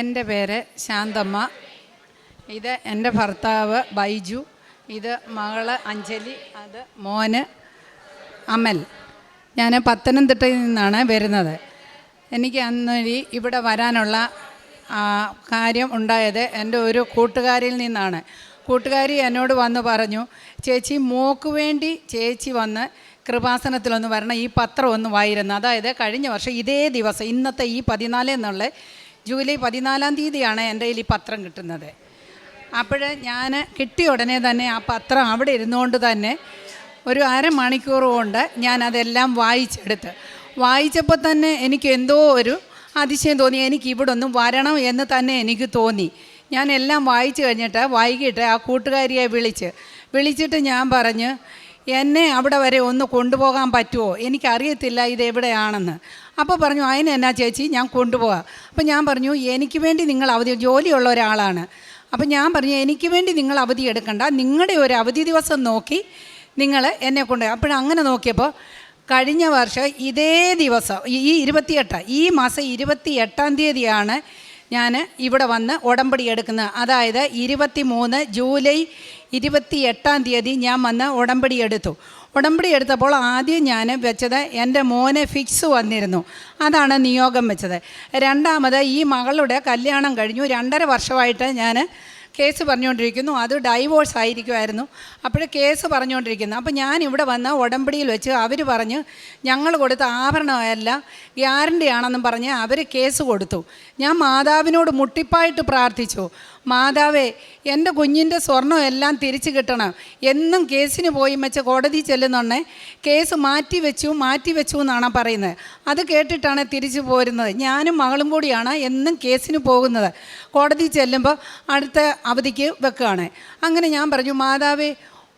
എന്റെ പേര് ശാന്തമ്മ. ഇത് എന്റെ ഭർത്താവ് ബൈജു. ഇത് മകൾ അഞ്ജലി അത് മോന് അമൽ. ഞാൻ പത്തനംതിട്ടയിൽ നിന്നാണ് വരുന്നത്. എനിക്ക് അന്നൊരു ഇവിടെ വരാനുള്ള കാര്യം ഉണ്ടായത് എന്റെ ഒരു കൂട്ടുകാരിൽ നിന്നാണ്. കൂട്ടുകാരി എന്നോട് വന്ന് പറഞ്ഞു ചേച്ചി മോക്ക് വേണ്ടി ചേച്ചി വന്ന് കൃപാസനത്തിലൊന്ന് വരണം. ഈ പത്രം ഒന്ന് വായിരുന്നു. അതായത് കഴിഞ്ഞ വർഷം ഇതേ ദിവസം ഇന്നത്തെ ഈ പതിനാല് എന്നുള്ള ജൂലൈ പതിനാലാം തീയതിയാണ് എന്റെ കയ്യിൽ ഈ പത്രം കിട്ടുന്നത്. അപ്പോൾ ഞാൻ കിട്ടിയ ഉടനെ തന്നെ ആ പത്രം അവിടെ ഇരുന്നുകൊണ്ട് തന്നെ ഒരു അരമണിക്കൂർ കൊണ്ട് ഞാൻ അതെല്ലാം വായിച്ചെടുത്ത്. വായിച്ചപ്പോൾ തന്നെ എനിക്ക് എന്തോ ഒരു അതിശയം തോന്നി. എനിക്ക് ഇവിടെ ഒന്നും വരണം എന്ന് തന്നെ എനിക്ക് തോന്നി. ഞാൻ എല്ലാം വായിച്ചു കഴിഞ്ഞിട്ട് വൈകിട്ട് ആ കൂട്ടുകാരിയെ വിളിച്ച് വിളിച്ചിട്ട് ഞാൻ പറഞ്ഞ് എന്നെ അവിടെ വരെ ഒന്ന് കൊണ്ടുപോകാൻ പറ്റുമോ? എനിക്കറിയത്തില്ല ഇത് എവിടെയാണെന്ന് അപ്പോൾ പറഞ്ഞു അതിന് എന്നാ ചേച്ചി ഞാൻ കൊണ്ടുപോകാം അപ്പോൾ ഞാൻ പറഞ്ഞു എനിക്ക് വേണ്ടി നിങ്ങൾ അവധി ജോലിയുള്ള ഒരാളാണ്. അപ്പോൾ ഞാൻ പറഞ്ഞു എനിക്ക് വേണ്ടി നിങ്ങൾ അവധി എടുക്കണ്ട. നിങ്ങളുടെ ഒരു അവധി ദിവസം നോക്കി നിങ്ങൾ എന്നെ കൊണ്ട് അപ്പോഴങ്ങനെ നോക്കിയപ്പോൾ കഴിഞ്ഞ വർഷം ഇതേ ദിവസം ഈ ഈ ഇരുപത്തിയെട്ട് ഈ മാസം ഇരുപത്തി എട്ടാം തീയതിയാണ് ഞാൻ ഇവിടെ വന്ന് ഉടമ്പടി എടുക്കുന്നത് അതായത് ഇരുപത്തി മൂന്ന് ജൂലൈ ഇരുപത്തി എട്ടാം തീയതി ഞാൻ വന്ന് ഉടമ്പടി എടുത്തു. ഉടമ്പടി എടുത്തപ്പോൾ ആദ്യം ഞാൻ വെച്ചത് എന്റെ മോനെ ഫിക്സ് വന്നിരുന്നു. അതാണ് നിയോഗം വെച്ചത്. രണ്ടാമത് ഈ മകളുടെ കല്യാണം കഴിഞ്ഞു. രണ്ടര വർഷമായിട്ട് ഞാൻ കേസ് പറഞ്ഞുകൊണ്ടിരിക്കുന്നു. അത് ഡൈവോഴ്സ് ആയിരിക്കുമായിരുന്നു. അപ്പോൾ കേസ് പറഞ്ഞുകൊണ്ടിരിക്കുന്നു. അപ്പോൾ ഞാൻ ഇവിടെ വന്ന ഉടമ്പടിയിൽ വെച്ച് അവർ പറഞ്ഞ് ഞങ്ങൾ കൊടുത്ത ആഭരണമല്ല ഗ്യാരണ്ടി ആണെന്നും പറഞ്ഞ് അവർ കേസ് കൊടുത്തു. ഞാൻ മാതാവിനോട് മുട്ടിപ്പായിട്ട് പ്രാർത്ഥിച്ചു. മാതാവേ എന്റെ കുഞ്ഞിന്റെ സ്വർണം എല്ലാം തിരിച്ചു കിട്ടണം. എന്നും കേസിന് പോയി വെച്ച കോടതി ചെല്ലുന്നുണ്ടേ കേസ് മാറ്റി വെച്ചു മാറ്റി വെച്ചു എന്നാണ് പറയുന്നത്. അത് കേട്ടിട്ടാണ് തിരിച്ചു പോരുന്നത്. ഞാനും മകളും കൂടിയാണ് എന്നും കേസിന് പോകുന്നത്. കോടതി ചെല്ലുമ്പോൾ അടുത്ത അവധിക്ക് വെക്കുകയാണ്. അങ്ങനെ ഞാൻ പറഞ്ഞു മാതാവേ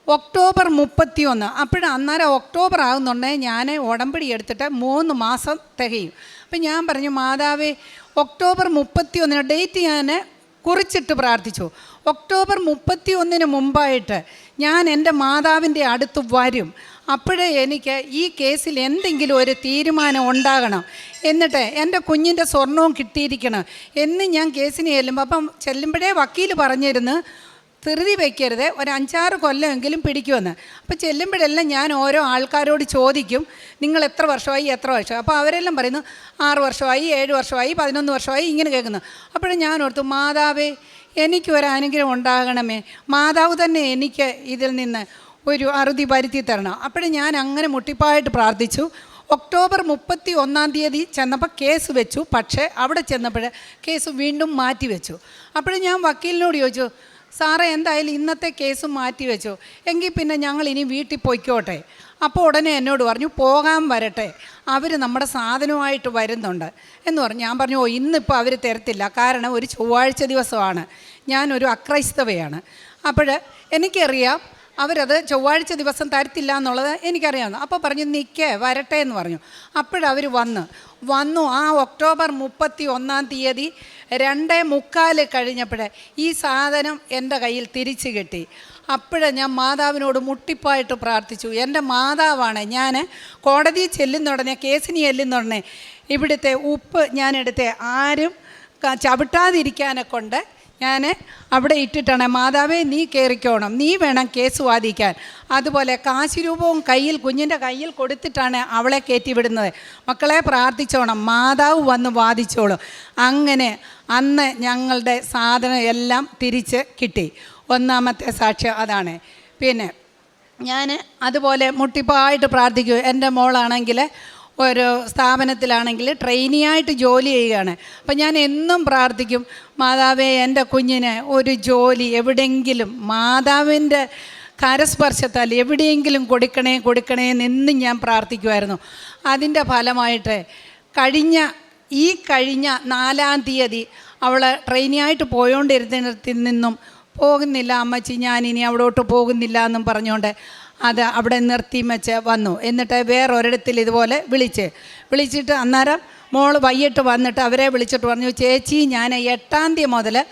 ഒക്ടോബർ മുപ്പത്തി ഒന്ന് അപ്പോഴും അന്നേരം ഒക്ടോബർ ആകുന്നുണ്ടെങ്കിൽ ഞാൻ ഉടമ്പടി എടുത്തിട്ട് മൂന്ന് മാസം തികയും. അപ്പം ഞാൻ പറഞ്ഞു മാതാവേ ഒക്ടോബർ മുപ്പത്തി ഒന്നിന് ഡേറ്റ് ഞാൻ കുറിച്ചിട്ട് പ്രാർത്ഥിച്ചു. ഒക്ടോബർ മുപ്പത്തി ഒന്നിന് മുമ്പായിട്ട് ഞാൻ എന്റെ മാതാവിന്റെ അടുത്ത് വരും. അപ്പോഴേ എനിക്ക് ഈ കേസിൽ എന്തെങ്കിലും ഒരു തീരുമാനം ഉണ്ടാകണം. എന്നിട്ട് എന്റെ കുഞ്ഞിന്റെ സ്വർണവും കിട്ടിയിരിക്കണം. എന്ന് ഞാൻ കേസിന് ചെല്ലുമ്പോൾ അപ്പം ചെല്ലുമ്പോഴേ വക്കീൽ പറഞ്ഞിരുന്നു ധൃതി വയ്ക്കരുത് ഒരു അഞ്ചാറ് കൊല്ലമെങ്കിലും പിടിക്കുമെന്ന്. അപ്പോൾ ചെല്ലുമ്പോഴെല്ലാം ഞാൻ ഓരോ ആൾക്കാരോട് ചോദിക്കും നിങ്ങൾ എത്ര വർഷമായി? എത്ര വർഷം അപ്പോൾ അവരെല്ലാം പറയുന്നു ആറ് വർഷമായി ഏഴ് വർഷമായി പതിനൊന്ന് വർഷമായി ഇങ്ങനെ കേൾക്കുന്നു. അപ്പോഴും ഞാൻ ഓർത്തു മാതാവേ എനിക്ക് ഒരു അനുഗ്രഹം ഉണ്ടാകണമേ. മാതാവ് തന്നെ എനിക്ക് ഇതിൽ നിന്ന് ഒരു അറുതി വരുത്തി തരണം. അപ്പോഴും ഞാൻ അങ്ങനെ മുട്ടിപ്പായിട്ട് പ്രാർത്ഥിച്ചു. ഒക്ടോബർ മുപ്പത്തി ഒന്നാം തീയതി ചെന്നപ്പോൾ കേസ് വെച്ചു. പക്ഷേ അവിടെ ചെന്നപ്പോൾ കേസ് വീണ്ടും മാറ്റി വെച്ചു. അപ്പോഴും ഞാൻ വക്കീലിനോട് ചോദിച്ചു സാറേ എന്തായാലും ഇന്നത്തെ കേസ് മാറ്റി വെച്ചു. എങ്കിൽ പിന്നെ ഞങ്ങൾ ഇനി വീട്ടിൽ പൊയ്ക്കോട്ടെ. അപ്പോൾ ഉടനെ എന്നോട് പറഞ്ഞു പോകാൻ വരട്ടെ. അവർ നമ്മുടെ സാധനമായിട്ട് വരുന്നുണ്ട്. എന്ന് പറഞ്ഞു. ഞാൻ പറഞ്ഞു ഓ ഇന്നിപ്പോൾ അവർ തരത്തില്ല. കാരണം ഒരു ചൊവ്വാഴ്ച ദിവസമാണ്. ഞാനൊരു അക്രൈസ്തവയാണ്. അപ്പോൾ എനിക്കറിയാം അവരത് ചൊവ്വാഴ്ച ദിവസം തരത്തില്ല എന്നുള്ളത് എനിക്കറിയാവുന്നു. അപ്പോൾ പറഞ്ഞു നിൽക്കേ വരട്ടെ എന്ന് പറഞ്ഞു. അപ്പോഴവർ വന്ന്. വന്നു. ആ ഒക്ടോബർ മുപ്പത്തി ഒന്നാം തീയതി രണ്ടേ മുക്കാൽ കഴിഞ്ഞപ്പോഴേ ഈ സാധനം എന്റെ കയ്യിൽ തിരിച്ചു കിട്ടി. അപ്പോഴേ ഞാൻ മാതാവിനോട് മുട്ടിപ്പായിട്ട് പ്രാർത്ഥിച്ചു. എന്റെ മാതാവാണ് ഞാൻ കോടതി ചെല്ലുന്ന ഉടനെ കേസിന് ചെല്ലുന്ന ഉടനെ ഇവിടുത്തെ ഉപ്പ് ഞാനെടുത്ത് ആരും ചവിട്ടാതിരിക്കാനെ കൊണ്ട് ഞാൻ അവിടെ ഇട്ടിട്ടാണ്. മാതാവേ നീ കയറിക്കോണം നീ വേണം കേസ് വാദിക്കാൻ. അതുപോലെ കാശ് രൂപവും കയ്യിൽ കുഞ്ഞിന്റെ കയ്യിൽ കൊടുത്തിട്ടാണ് അവളെ കയറ്റി വിടുന്നത് മക്കളെ പ്രാർത്ഥിച്ചോണം. മാതാവ് വന്ന് വാദിച്ചോളൂ. അങ്ങനെ അന്ന് ഞങ്ങളുടെ സാധനം എല്ലാം തിരിച്ച് കിട്ടി. ഒന്നാമത്തെ സാക്ഷ്യം അതാണ്. പിന്നെ ഞാൻ അതുപോലെ മുട്ടിപ്പായിട്ട് പ്രാർത്ഥിക്കും. എന്റെ മോളാണെങ്കിൽ ഒരു സ്ഥാപനത്തിലാണെങ്കിൽ ട്രെയിനിയായിട്ട് ജോലി ചെയ്യുകയാണ്. അപ്പം ഞാൻ എന്നും പ്രാർത്ഥിക്കും മാതാവേ എന്റെ കുഞ്ഞിന് ഒരു ജോലി എവിടെയെങ്കിലും മാതാവിന്റെ കരസ്പർശത്താൽ എവിടെയെങ്കിലും കൊടുക്കണേ കൊടുക്കണേ എന്നും ഞാൻ പ്രാർത്ഥിക്കുമായിരുന്നു അതിന്റെ ഫലമായിട്ട് കഴിഞ്ഞ ഈ കഴിഞ്ഞ നാലാം തീയതി അവൾ ട്രെയിനിയായിട്ട് പോയോണ്ടിരുന്നിടത്തിൽ നിന്നും പോകുന്നില്ല അമ്മച്ചി ഞാൻ ഇനി അവിടോട്ട് പോകുന്നില്ല എന്നും പറഞ്ഞുകൊണ്ട് അത് അവിടെ നിർത്തി വെച്ച് വന്നു. എന്നിട്ട് വേറെ ഒരിടത്തിൽ ഇതുപോലെ വിളിച്ച്. വിളിച്ചിട്ട് അന്നേരം മോൾ വൈകിട്ട് വന്നിട്ട് അവരെ വിളിച്ചിട്ട് പറഞ്ഞു ചേച്ചി ഞാൻ എട്ടാം തീയതി മുതൽ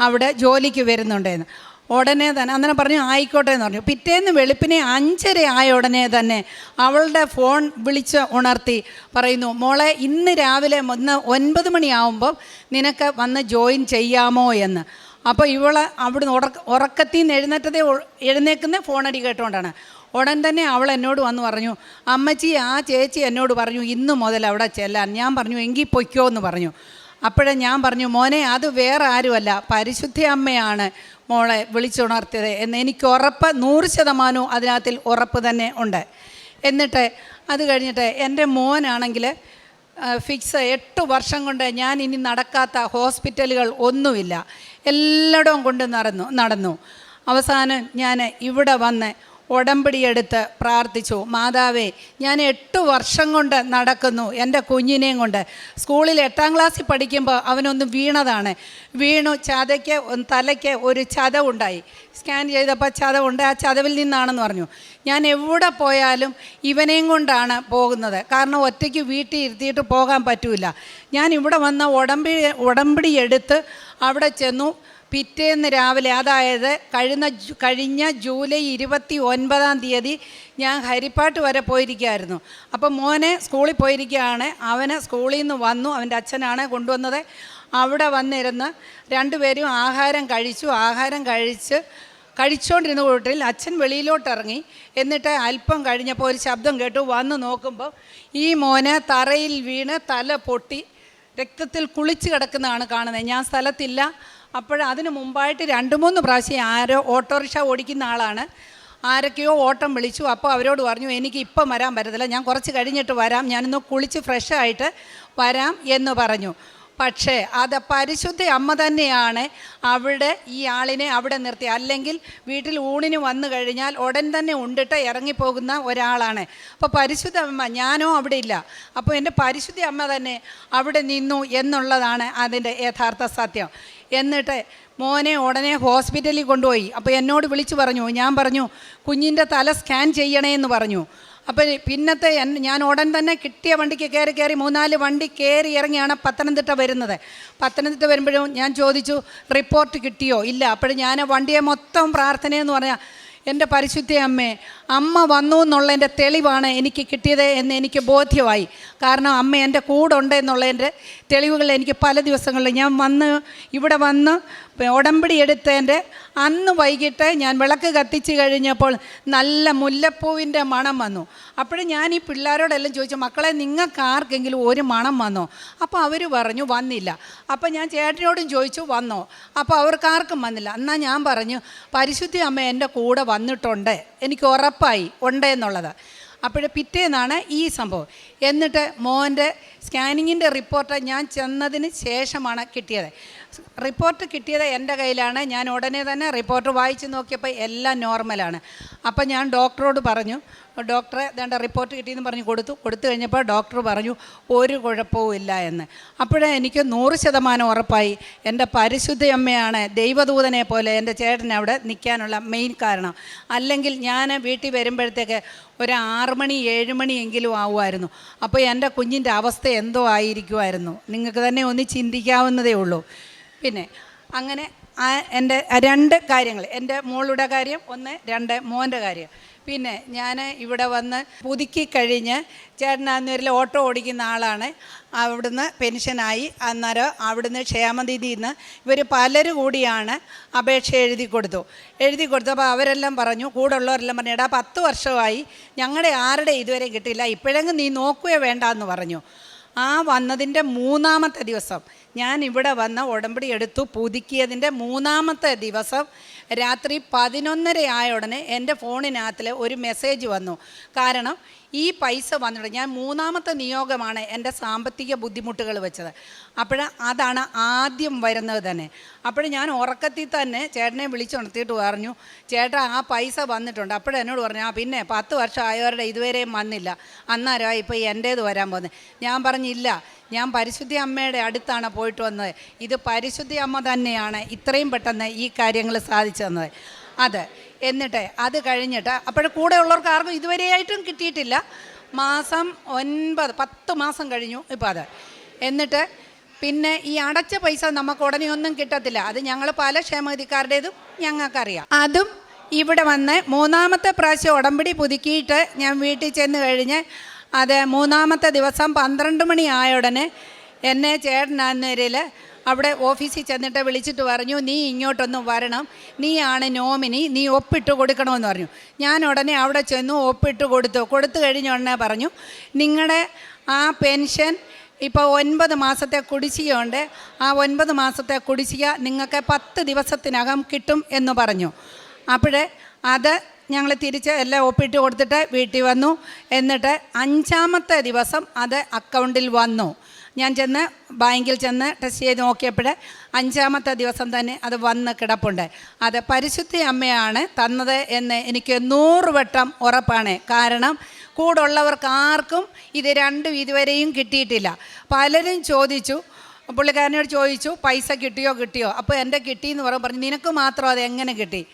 അവിടെ ജോലിക്ക് വരുന്നുണ്ടെന്ന്. ഉടനെ തന്നെ അന്നേരം പറഞ്ഞു ആയിക്കോട്ടെ എന്ന് പറഞ്ഞു. പിറ്റേന്ന് വെളുപ്പിനെ അഞ്ചര ആയ ഉടനെ തന്നെ അവളുടെ ഫോൺ വിളിച്ച് ഉണർത്തി പറയുന്നു മോളെ ഇന്ന് രാവിലെ ഒന്ന് ഒൻപത് മണിയാവുമ്പം നിനക്ക് വന്ന് ജോയിൻ ചെയ്യാമോ എന്ന്. അപ്പോൾ ഇവൾ അവിടുന്ന് ഉറക്ക ഉറക്കത്തിൽ നിന്ന് എഴുന്നേറ്റതേ എഴുന്നേക്കുന്ന ഫോണടി കേട്ടുകൊണ്ടാണ് ഉടൻ തന്നെ അവൾ എന്നോട് വന്ന് പറഞ്ഞു അമ്മച്ചി ആ ചേച്ചി എന്നോട് പറഞ്ഞു ഇന്ന് മുതൽ അവിടെ ചെല്ലാൻ. ഞാൻ പറഞ്ഞു എങ്കിൽ പൊയ്ക്കോ എന്ന് പറഞ്ഞു. അപ്പോഴേ ഞാൻ പറഞ്ഞു മോനെ അത് വേറെ ആരുമല്ല പരിശുദ്ധ അമ്മയാണ് മോളെ വിളിച്ചുണർത്തിയത്. എന്ന് എനിക്ക് ഉറപ്പ് നൂറ് ശതമാനവും അതിനകത്തിൽ ഉറപ്പ് തന്നെ ഉണ്ട്. എന്നിട്ട് അത് കഴിഞ്ഞിട്ട് എന്റെ മോനാണെങ്കിൽ ഫിക്സ് എട്ട് വർഷം കൊണ്ട് ഞാൻ ഇനി നടക്കാത്ത ഹോസ്പിറ്റലുകൾ ഒന്നുമില്ല. എല്ലായിടവും കൊണ്ട് നടന്നു നടന്നു. അവസാനം ഞാൻ ഇവിടെ വന്ന് ഉടമ്പടിയെടുത്ത് പ്രാർത്ഥിച്ചു മാതാവേ ഞാൻ എട്ട് വർഷം കൊണ്ട് നടക്കുന്നു എന്റെ കുഞ്ഞിനെയും കൊണ്ട്. സ്കൂളിൽ എട്ടാം ക്ലാസ്സിൽ പഠിക്കുമ്പോൾ അവനൊന്ന് വീണതാണ്. വീണു ചതയ്ക്ക് തലയ്ക്ക് ഒരു ചതവുണ്ടായി. സ്കാൻ ചെയ്തപ്പോൾ ചതവുണ്ട് ആ ചതവിൽ നിന്നാണെന്ന് പറഞ്ഞു. ഞാൻ എവിടെ പോയാലും ഇവനെയും കൊണ്ടാണ് പോകുന്നത്. കാരണം ഒറ്റയ്ക്ക് വീട്ടിൽ ഇരുത്തിയിട്ട് പോകാൻ പറ്റൂല. ഞാൻ ഇവിടെ വന്ന ഉടമ്പടി ഉടമ്പടി എടുത്ത് അവിടെ ചെന്നു. പിറ്റേന്ന് രാവിലെ അതായത് കഴിഞ്ഞ കഴിഞ്ഞ ജൂലൈ ഇരുപത്തി ഒൻപതാം തീയതി ഞാൻ ഹരിപ്പാട്ട് വരെ പോയിരിക്കുകയായിരുന്നു. അപ്പം മോനെ സ്കൂളിൽ പോയിരിക്കുകയാണ്. അവന് സ്കൂളിൽ നിന്ന് വന്നു അവന്റെ അച്ഛനാണ് കൊണ്ടുവന്നത്. അവിടെ വന്നിരുന്ന് രണ്ടുപേരും ആഹാരം കഴിച്ചു. ആഹാരം കഴിച്ച് കഴിച്ചുകൊണ്ടിരുന്ന കൂട്ടിൽ അച്ഛൻ വെളിയിലോട്ടിറങ്ങി. എന്നിട്ട് അല്പം കഴിഞ്ഞപ്പോൾ ഒരു ശബ്ദം കേട്ടു. വന്ന് നോക്കുമ്പോൾ ഈ മോനെ തറയിൽ വീണ് തല പൊട്ടി രക്തത്തിൽ കുളിച്ച് കിടക്കുന്നതാണ് കാണുന്നത്. ഞാൻ സ്ഥലത്തില്ല. അപ്പോൾ അതിന് മുമ്പായിട്ട് രണ്ട് മൂന്ന് പ്രാവശ്യം ആരോ ഓട്ടോറിക്ഷ ഓടിക്കുന്ന ആളാണ്. ആരൊക്കെയോ ഓട്ടം വിളിച്ചു. അപ്പോൾ അവരോട് പറഞ്ഞു എനിക്ക് ഇപ്പം വരാൻ പറ്റത്തില്ല. ഞാൻ കുറച്ച് കഴിഞ്ഞിട്ട് വരാം. ഞാനിന്ന് കുളിച്ച് ഫ്രഷ് ആയിട്ട് വരാം എന്ന് പറഞ്ഞു. പക്ഷേ അത് പരിശുദ്ധ അമ്മ തന്നെയാണ് അവിടെ ഈ ആളിനെ അവിടെ നിർത്തി. അല്ലെങ്കിൽ വീട്ടിൽ ഊണിന് വന്നു കഴിഞ്ഞാൽ ഉടൻ തന്നെ ഉണ്ടിട്ട് ഇറങ്ങിപ്പോകുന്ന ഒരാളാണ്. അപ്പോൾ പരിശുദ്ധ അമ്മ ഞാനോ അവിടെ ഇല്ല. അപ്പോൾ എന്റെ പരിശുദ്ധ അമ്മ തന്നെ അവിടെ നിന്നു എന്നുള്ളതാണ് അതിന്റെ യഥാർത്ഥ സത്യം. എന്നിട്ട് മോനെ ഉടനെ ഹോസ്പിറ്റലിൽ കൊണ്ടുപോയി. അപ്പോൾ എന്നോട് വിളിച്ചു പറഞ്ഞു ഞാൻ പറഞ്ഞു കുഞ്ഞിന്റെ തല സ്കാൻ ചെയ്യണേ എന്ന് പറഞ്ഞു. അപ്പോൾ പിന്നത്തെ ഞാൻ ഉടൻ തന്നെ കിട്ടിയ വണ്ടിക്ക് കയറി കയറി മൂന്നാൽ വണ്ടി കയറി ഇറങ്ങിയാണ് പത്തനംതിട്ട വരുന്നത്. പത്തനംതിട്ട വരുമ്പോഴും ഞാൻ ചോദിച്ചു റിപ്പോർട്ട് കിട്ടിയോ? ഇല്ല. അപ്പോഴും ഞാൻ വണ്ടിയെ മൊത്തം പ്രാർത്ഥനയെന്ന് പറഞ്ഞാൽ എന്റെ പരിശുദ്ധ അമ്മേ അമ്മ വന്നു എന്നുള്ളതിന്റെ തെളിവാണ് എനിക്ക് കിട്ടിയത് എന്ന് എനിക്ക് ബോധ്യമായി. കാരണം അമ്മ എന്റെ കൂടെ ഉണ്ട് എന്നുള്ളതിന്റെ തെളിവുകൾ എനിക്ക് പല ദിവസങ്ങളിൽ ഞാൻ വന്ന് ഇവിടെ വന്ന് ഉടമ്പടി എടുത്തതിന്റെ അന്ന് വൈകിട്ട് ഞാൻ വിളക്ക് കത്തിച്ച് കഴിഞ്ഞപ്പോൾ നല്ല മുല്ലപ്പൂവിന്റെ മണം വന്നു. അപ്പോഴും ഞാൻ ഈ പിള്ളേരോടെല്ലാം ചോദിച്ചു മക്കളെ നിങ്ങൾക്ക് ആർക്കെങ്കിലും ഒരു മണം വന്നോ? അപ്പോൾ അവർ പറഞ്ഞു വന്നില്ല. അപ്പോൾ ഞാൻ ചേട്ടനോടും ചോദിച്ചു വന്നോ? അപ്പോൾ അവർക്ക് ആർക്കും വന്നില്ല. എന്നാൽ ഞാൻ പറഞ്ഞു പരിശുദ്ധി അമ്മ എന്റെ കൂടെ വന്നിട്ടുണ്ട്. എനിക്ക് ഉറപ്പായി ഉണ്ട് എന്നുള്ളത് അപ്പോൾ പിറ്റേന്നാണ് ഈ സംഭവം. എന്നിട്ട് മോന്റെ സ്കാനിങ്ങിന്റെ റിപ്പോർട്ട് ഞാൻ ചെന്നതിന് ശേഷമാണ് കിട്ടിയത്. റിപ്പോർട്ട് കിട്ടിയത് എന്റെ കയ്യിലാണ്. ഞാൻ ഉടനെ തന്നെ റിപ്പോർട്ട് വായിച്ച് നോക്കിയപ്പോൾ എല്ലാം നോർമലാണ്. അപ്പം ഞാൻ ഡോക്ടറോട് പറഞ്ഞു ഡോക്ടറെ വേണ്ട റിപ്പോർട്ട് കിട്ടിയെന്ന് പറഞ്ഞു കൊടുത്തു. കൊടുത്തു കഴിഞ്ഞപ്പോൾ ഡോക്ടർ പറഞ്ഞു ഒരു കുഴപ്പവും ഇല്ല എന്ന്. അപ്പോഴേ എനിക്ക് നൂറ് ശതമാനം ഉറപ്പായി. എന്റെ പരിശുദ്ധ അമ്മയാണ് ദൈവദൂതനെ പോലെ എന്റെ ചേട്ടൻ അവിടെ നിൽക്കാനുള്ള മെയിൻ കാരണം. അല്ലെങ്കിൽ ഞാൻ വീട്ടിൽ വരുമ്പോഴത്തേക്ക് ഒരു ആറ് മണി ഏഴ് മണിയെങ്കിലും ആവുമായിരുന്നു. അപ്പോൾ എന്റെ കുഞ്ഞിന്റെ അവസ്ഥ എന്തോ ആയിരിക്കുമായിരുന്നു. നിങ്ങൾക്ക് തന്നെ ഒന്ന് ചിന്തിക്കാവുന്നതേ ഉള്ളൂ. പിന്നെ അങ്ങനെ എന്റെ രണ്ട് കാര്യങ്ങൾ. എന്റെ മോളുടെ കാര്യം ഒന്ന് രണ്ട് മോന്റെ കാര്യം. പിന്നെ ഞാൻ ഇവിടെ വന്ന് പുതുക്കി കഴിഞ്ഞ് ചേട്ടനാന്നൂരിൽ ഓട്ടോ ഓടിക്കുന്ന ആളാണ്. അവിടുന്ന് പെൻഷനായി. അന്നേരം അവിടുന്ന് ക്ഷേമനിധിയിൽ നിന്ന് ഇവർ പലരും കൂടിയാണ് അപേക്ഷ എഴുതി കൊടുത്തു. എഴുതി കൊടുത്തപ്പോൾ അവരെല്ലാം പറഞ്ഞു കൂടെ ഉള്ളവരെല്ലാം പറഞ്ഞു എടാ പത്ത് വർഷമായി ഞങ്ങളുടെ ആരുടെ ഇതുവരെ കിട്ടിയില്ല. ഇപ്പോഴെങ്കിലും നീ നോക്കുകയോ വേണ്ട എന്ന് പറഞ്ഞു. ആ വന്നതിന്റെ മൂന്നാമത്തെ ദിവസം ഞാൻ ഇവിടെ വന്ന് ഉടമ്പടി എടുത്തു പുതുക്കിയതിന്റെ മൂന്നാമത്തെ ദിവസം രാത്രി പതിനൊന്നര ആയ ഉടനെ എന്റെ ഫോണിനകത്തിൽ ഒരു മെസ്സേജ് വന്നു. കാരണം ഈ പൈസ വന്നിട്ട് ഞാൻ മൂന്നാമത്തെ നിയോഗമാണ് എന്റെ സാമ്പത്തിക ബുദ്ധിമുട്ടുകൾ വെച്ചത്. അപ്പോൾ അതാണ് ആദ്യം വരുന്നത് തന്നെ. അപ്പോൾ ഞാൻ ഉറക്കത്തിൽ തന്നെ ചേട്ടനെ വിളിച്ചുണർത്തിയിട്ട് പറഞ്ഞു ചേട്ടാ ആ പൈസ വന്നിട്ടുണ്ട്. അപ്പോൾ എന്നോട് പറഞ്ഞു ആ പിന്നെ പത്ത് വർഷം ആയവരുടെ ഇതുവരെയും വന്നില്ല. അന്നേരമാണ് ഇപ്പോൾ എന്റേത് വരാൻ പോകുന്നത്. ഞാൻ പറഞ്ഞില്ല ഞാൻ പരിശുദ്ധി അമ്മയുടെ അടുത്താണ് പോയിട്ട് വന്നത്. ഇത് പരിശുദ്ധി അമ്മ തന്നെയാണ് ഇത്രയും പെട്ടെന്ന് ഈ കാര്യങ്ങൾ സാധിച്ചു തന്നത്. അത് എന്നിട്ട് അത് കഴിഞ്ഞിട്ട് അപ്പോൾ കൂടെ ഉള്ളവർക്ക് ആർക്കും ഇതുവരെയായിട്ടും കിട്ടിയിട്ടില്ല. മാസം ഒൻപത് പത്ത് മാസം കഴിഞ്ഞു ഇപ്പോൾ അത്. എന്നിട്ട് പിന്നെ ഈ അടച്ച പൈസ നമുക്ക് ഉടനെ ഒന്നും കിട്ടത്തില്ല. അത് ഞങ്ങൾ പല ക്ഷേമഗതിക്കാരുടേതും ഞങ്ങൾക്കറിയാം. അതും ഇവിടെ വന്ന് മൂന്നാമത്തെ പ്രാവശ്യം ഉടമ്പടി പുതുക്കിയിട്ട് ഞാൻ വീട്ടിൽ ചെന്ന് കഴിഞ്ഞ് അത് മൂന്നാമത്തെ ദിവസം പന്ത്രണ്ട് മണി ആയ ഉടനെ എന്നെ ചേട്ടനാന്നേരിൽ അവിടെ ഓഫീസിൽ ചെന്നിട്ട് വിളിച്ചിട്ട് പറഞ്ഞു നീ ഇങ്ങോട്ടൊന്ന് വരണം. നീയാണ് നോമിനി. നീ ഒപ്പിട്ട് കൊടുക്കണമെന്ന് പറഞ്ഞു. ഞാൻ ഉടനെ അവിടെ ചെന്നു ഒപ്പിട്ട് കൊടുത്തു. കൊടുത്തു കഴിഞ്ഞ ഉടനെ പറഞ്ഞു നിങ്ങളുടെ ആ പെൻഷൻ ഇപ്പോൾ ഒൻപത് മാസത്തെ കുടിശ്ശികയുണ്ട്. ആ ഒൻപത് മാസത്തെ കുടിശ്ശിക നിങ്ങൾക്ക് പത്ത് ദിവസത്തിനകം കിട്ടും എന്ന് പറഞ്ഞു. അപ്പോഴേ അത് ഞങ്ങൾ തിരിച്ച് എല്ലാം ഒപ്പിട്ട് കൊടുത്തിട്ട് വീട്ടിൽ വന്നു. എന്നിട്ട് അഞ്ചാമത്തെ ദിവസം അത് അക്കൗണ്ടിൽ വന്നു. ഞാൻ ചെന്ന് ബാങ്കിൽ ചെന്ന് ടെസ്റ്റ് ചെയ്ത് നോക്കിയപ്പോൾ അഞ്ചാമത്തെ ദിവസം തന്നെ അത് വന്ന് കിടപ്പുണ്ട്. അത് പരിശുദ്ധി അമ്മയാണ് തന്നത് എന്ന് എനിക്ക് നൂറ് വട്ടം ഉറപ്പാണ്. കാരണം കൂടുള്ളവർക്ക് ആർക്കും ഇത് രണ്ടും ഇതുവരെയും കിട്ടിയിട്ടില്ല. പലരും ചോദിച്ചു പുള്ളിക്കാരനോട് ചോദിച്ചു പൈസ കിട്ടിയോ കിട്ടിയോ? അപ്പോൾ എന്റെ കിട്ടിയെന്ന് പറഞ്ഞു പറഞ്ഞു നിനക്ക് മാത്രം അത് എങ്ങനെ കിട്ടി?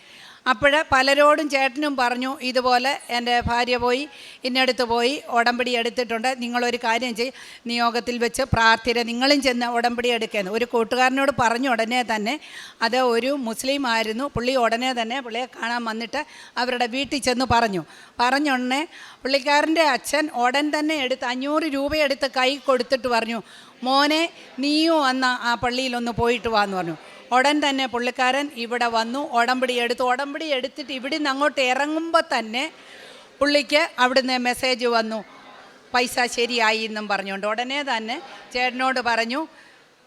അപ്പോൾ പലരോടും ചേട്ടനും പറഞ്ഞു ഇതുപോലെ എന്റെ ഭാര്യ പോയി ഇന്നടുത്ത് പോയി ഉടമ്പടി എടുത്തിട്ടുണ്ട്. നിങ്ങളൊരു കാര്യം ചെയ്യും. നിയോഗത്തിൽ വെച്ച് പ്രാർത്ഥന നിങ്ങളും ചെന്ന് ഉടമ്പടി എടുക്കുന്നു. ഒരു കൂട്ടുകാരനോട് പറഞ്ഞു ഉടനെ തന്നെ അത് ഒരു മുസ്ലിം ആയിരുന്നു. പുള്ളി ഉടനെ തന്നെ പുള്ളിയെ കാണാൻ വന്നിട്ട് അവരുടെ വീട്ടിൽ ചെന്ന് പറഞ്ഞു. പറഞ്ഞുടനെ പുള്ളിക്കാരന്റെ അച്ഛൻ ഉടൻ തന്നെ എടുത്ത് അഞ്ഞൂറ് രൂപ എടുത്ത് കൈ കൊടുത്തിട്ട് പറഞ്ഞു മോനെ നീയും അന്ന് ആ പള്ളിയിലൊന്ന് പോയിട്ട് വാന്ന് പറഞ്ഞു. ഉടൻ തന്നെ പുള്ളിക്കാരൻ ഇവിടെ വന്നു. ഉടമ്പടി എടുത്തു. ഉടമ്പടി എടുത്തിട്ട് ഇവിടുന്ന് അങ്ങോട്ട് ഇറങ്ങുമ്പോൾ തന്നെ പുള്ളിക്ക് അവിടുന്ന് മെസ്സേജ് വന്നു. പൈസ ശരിയായി എന്നും പറഞ്ഞുകൊണ്ട്. ഉടനെ തന്നെ ചേട്ടനോട് പറഞ്ഞു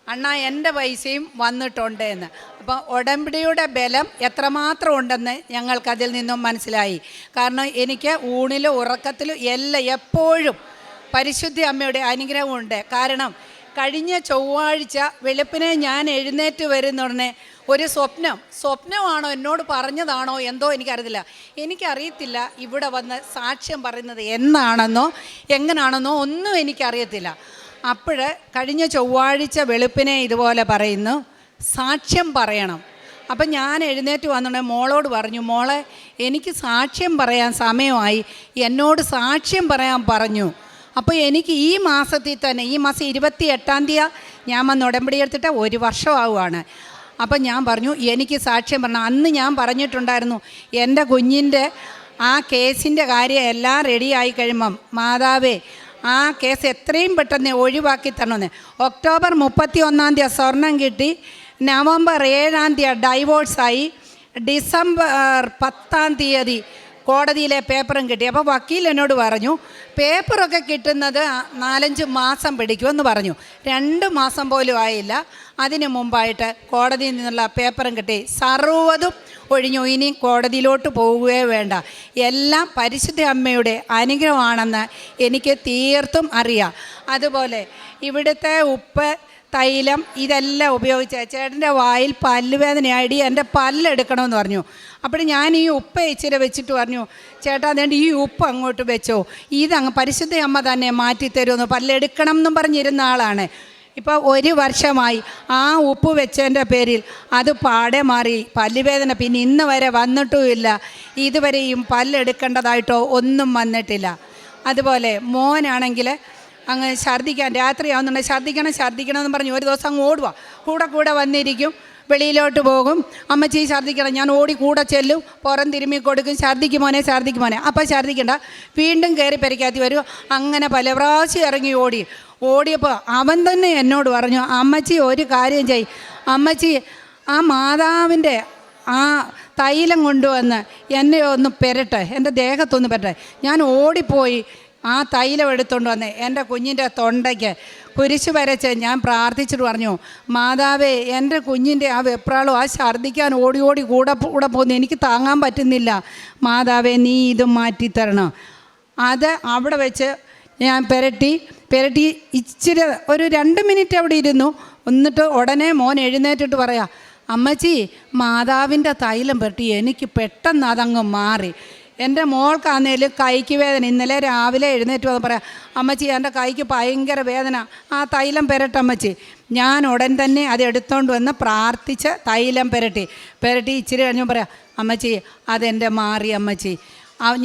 അണ്ണാ എന്റെ പൈസയും വന്നിട്ടുണ്ട് എന്ന്. അപ്പോൾ ഉടമ്പടിയുടെ ബലം എത്രമാത്രം ഉണ്ടെന്ന് ഞങ്ങൾക്കതിൽ നിന്നും മനസ്സിലായി. കാരണം എനിക്ക് ഊണിലും ഉറക്കത്തിലും എല്ലാം എപ്പോഴും പരിശുദ്ധി അമ്മയുടെ അനുഗ്രഹമുണ്ട്. കാരണം കഴിഞ്ഞ ചൊവ്വാഴ്ച വെളുപ്പിനെ ഞാൻ എഴുന്നേറ്റ് വരുന്നുടനെ ഒരു സ്വപ്നം സ്വപ്നമാണോ എന്നോട് പറഞ്ഞതാണോ എന്തോ എനിക്കറിയത്തില്ല. എനിക്കറിയത്തില്ല ഇവിടെ വന്ന് സാക്ഷ്യം പറയുന്നത് എന്നാണെന്നോ എങ്ങനാണെന്നോ ഒന്നും എനിക്കറിയത്തില്ല. അപ്പോൾ കഴിഞ്ഞ ചൊവ്വാഴ്ച വെളുപ്പിനെ ഇതുപോലെ പറയുന്നു സാക്ഷ്യം പറയണം. അപ്പം ഞാൻ എഴുന്നേറ്റ് വന്നിട്ട് മോളോട് പറഞ്ഞു മോളെ എനിക്ക് സാക്ഷ്യം പറയാൻ സമയമായി. എന്നോട് സാക്ഷ്യം പറയാൻ പറഞ്ഞു. അപ്പോൾ എനിക്ക് ഈ മാസത്തിൽ തന്നെ ഈ മാസം ഇരുപത്തി എട്ടാം തീയതി ഞാൻ വന്ന് ഉടമ്പടി എടുത്തിട്ട് ഒരു വർഷമാവുകയാണ് അപ്പം ഞാൻ പറഞ്ഞു എനിക്ക് സാക്ഷ്യം പറഞ്ഞു അന്ന് ഞാൻ പറഞ്ഞിട്ടുണ്ടായിരുന്നു എന്റെ കുഞ്ഞിന്റെ ആ കേസിന്റെ കാര്യം എല്ലാം റെഡിയായി കഴിയുമ്പം മാതാവേ ആ കേസ് എത്രയും പെട്ടെന്ന് ഒഴിവാക്കി തരണമെന്ന്. ഒക്ടോബർ മുപ്പത്തി ഒന്നാം തീയതി സ്വർണം കിട്ടി നവംബർ ഏഴാം തീയതി ഡൈവോഴ്സായി ഡിസംബർ പത്താം തീയതി കോടതിയിലെ പേപ്പറും കിട്ടി. അപ്പോൾ വക്കീൽ എന്നോട് പറഞ്ഞു പേപ്പറൊക്കെ കിട്ടുന്നത് നാലഞ്ച് മാസം പിടിക്കുമെന്ന് പറഞ്ഞു. രണ്ട് മാസം പോലും ആയില്ല. അതിന് മുമ്പായിട്ട് കോടതിയിൽ നിന്നുള്ള പേപ്പറും കിട്ടി. സർവതും ഒഴിഞ്ഞു. ഇനി കോടതിയിലോട്ട് പോവുകയേ വേണ്ട. എല്ലാം പരിശുദ്ധ അമ്മയുടെ അനുഗ്രഹമാണെന്ന് എനിക്ക് തീർത്തും അറിയാം. അതുപോലെ ഇവിടുത്തെ ഉപ്പ് തൈലം ഇതെല്ലാം ഉപയോഗിച്ച് ചേട്ടന്റെ വായിൽ പല്ലുവേദനയായിട്ട് എന്റെ പല്ലെടുക്കണമെന്ന് പറഞ്ഞു. അപ്പോൾ ഞാൻ ഈ ഉപ്പ് ഇച്ചിരി വെച്ചിട്ട് പറഞ്ഞു ചേട്ടാ അതേണ്ട ഈ ഉപ്പ് അങ്ങോട്ട് വെച്ചോ. ഇതങ്ങ് പരിശുദ്ധ അമ്മ തന്നെ മാറ്റിത്തരുമെന്ന് പല്ലെടുക്കണം എന്നും പറഞ്ഞിരുന്ന ആളാണ്. ഇപ്പോൾ ഒരു വർഷമായി ആ ഉപ്പ് വെച്ചതിന്റെ പേരിൽ അത് പാടെ മാറി. പല്ലുവേദന പിന്നെ ഇന്ന് വരെ വന്നിട്ടുമില്ല ഇതുവരെയും പല്ലെടുക്കേണ്ടതായിട്ടോ ഒന്നും വന്നിട്ടില്ല. അതുപോലെ മോനാണെങ്കിൽ അങ്ങ് ഛർദ്ദിക്കാൻ രാത്രിയാവുന്നുണ്ട് ഛർദ്ദിക്കണം ഛർദ്ദിക്കണം എന്ന് പറഞ്ഞു ഒരു ദിവസം അങ്ങ് ഓടുക കൂടെ കൂടെ വന്നിരിക്കും. വെളിയിലോട്ട് പോകും. അമ്മച്ചി ഛർദ്ദിക്കണം ഞാൻ ഓടി കൂടെ ചെല്ലും. പുറം തിരുമ്മി കൊടുക്കും. ഛർദ്ദിക്ക് മോനെ ഛർദ്ദിക്ക് മോനെ. അപ്പം ഛർദ്ദിക്കണ്ട. വീണ്ടും കയറി പെരക്കാത്തി വരും. അങ്ങനെ പല പ്രാവശ്യം ഇറങ്ങി ഓടി. ഓടിയപ്പോൾ അവൻ തന്നെ എന്നോട് പറഞ്ഞു അമ്മച്ചി ഒരു കാര്യം ചെയ് അമ്മച്ചി ആ മാതാവിന്റെ ആ തൈലം കൊണ്ടുവന്ന് എന്നെ ഒന്ന് പെരട്ടെ. എന്റെ ദേഹത്തൊന്ന് പെരട്ടെ. ഞാൻ ഓടിപ്പോയി. ആ തൈലം എടുത്തുകൊണ്ട് വന്ന്. എന്റെ കുഞ്ഞിന്റെ തൊണ്ടയ്ക്ക് കുരിശ് വരച്ച് ഞാൻ പ്രാർത്ഥിച്ചിട്ട് പറഞ്ഞു മാതാവേ എന്റെ കുഞ്ഞിന്റെ ആ വെപ്രാളും ആ ഛർദ്ദിക്കാൻ ഓടി ഓടി കൂടെ കൂടെ പോകുന്നു എനിക്ക് താങ്ങാൻ പറ്റുന്നില്ല. മാതാവേ നീ ഇത് മാറ്റിത്തരണം. അത് അവിടെ വെച്ച് ഞാൻ പെരട്ടി പെരട്ടി ഇച്ചിരി ഒരു രണ്ട് മിനിറ്റ് അവിടെ ഇരുന്നു. എന്നിട്ട് ഉടനെ മോൻ എഴുന്നേറ്റിട്ട് പറയാം അമ്മച്ചി മാതാവിന്റെ തൈലം പെരട്ടി എനിക്ക് പെട്ടെന്ന് അതങ്ങ് മാറി. എന്റെ മോൾക്കാന്നേലും കൈക്ക് വേദന. ഇന്നലെ രാവിലെ എഴുന്നേറ്റ് വന്ന് പറയാം അമ്മച്ചി എന്റെ കൈക്ക് ഭയങ്കര വേദന. ആ തൈലം പെരട്ടമ്മച്ചി ഞാൻ ഉടൻ തന്നെ അത് എടുത്തോണ്ട് വന്ന് പ്രാർത്ഥിച്ച് തൈലം പെരട്ടി. പെരട്ടി ഇച്ചിരി കഴിഞ്ഞു പറയാം അമ്മച്ചി അതെന്റെ മാറി അമ്മച്ചി.